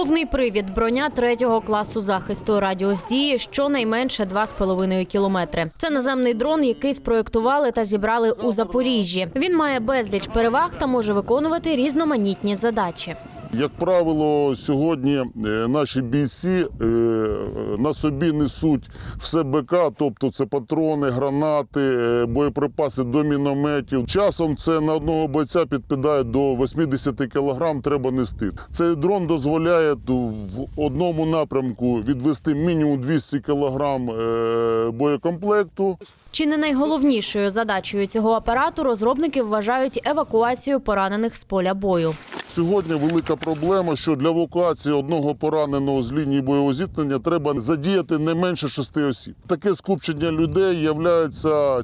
Повний привід броня третього класу захисту. Радіус дії щонайменше 2,5 кілометри. Це наземний дрон, який спроєктували та зібрали у Запоріжжі. Він має безліч переваг та може виконувати різноманітні задачі. Як правило, сьогодні е, наші бійці е, на собі несуть все БК, тобто це патрони, гранати, е, боєприпаси до мінометів. Часом це на одного бойця підпадає до 80 кг, треба нести. Цей дрон дозволяє в одному напрямку відвести мінімум 200 кг боєкомплекту. Чи не найголовнішою задачею цього апарату розробники вважають евакуацію поранених з поля бою. Сьогодні велика проблема, що для евакуації одного пораненого з лінії бойового зіткнення треба задіяти не менше шести осіб. Таке скупчення людей є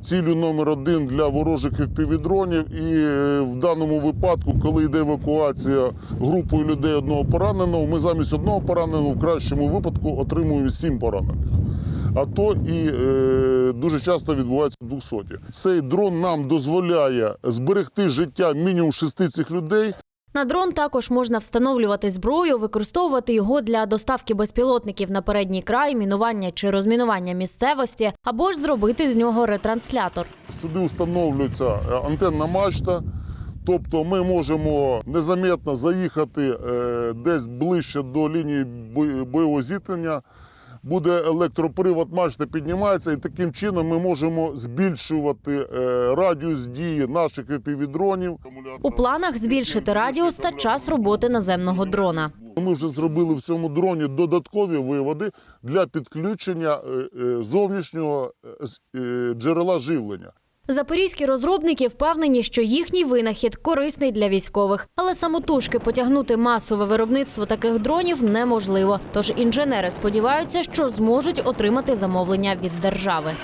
ціллю номер один для ворожих FPV-дронів. І е, в даному випадку, коли йде евакуація групою людей одного пораненого, ми замість одного пораненого в кращому випадку отримуємо сім поранених. А то і е, дуже часто відбувається 200. Цей дрон нам дозволяє зберегти життя мінімум шести цих людей. На дрон також можна встановлювати зброю, використовувати його для доставки безпілотників на передній край, мінування чи розмінування місцевості, або ж зробити з нього ретранслятор. Сюди встановлюється е, антенна мачта. Тобто ми можемо незаметно заїхати е, десь ближче до лінії бойового зіткнення. Буде електропривод мачти піднімається, і таким чином ми можемо збільшувати е, радіус дії наших FPV-дронів. У планах збільшити радіус та час роботи наземного дрона. Ми вже зробили в цьому дроні додаткові виводи для підключення е, е, зовнішнього е, джерела живлення. Запорізькі розробники впевнені, що їхній винахід корисний для військових, але самотужки потягнути масове виробництво таких дронів неможливо. Тож інженери сподіваються, що зможуть отримати замовлення від держави.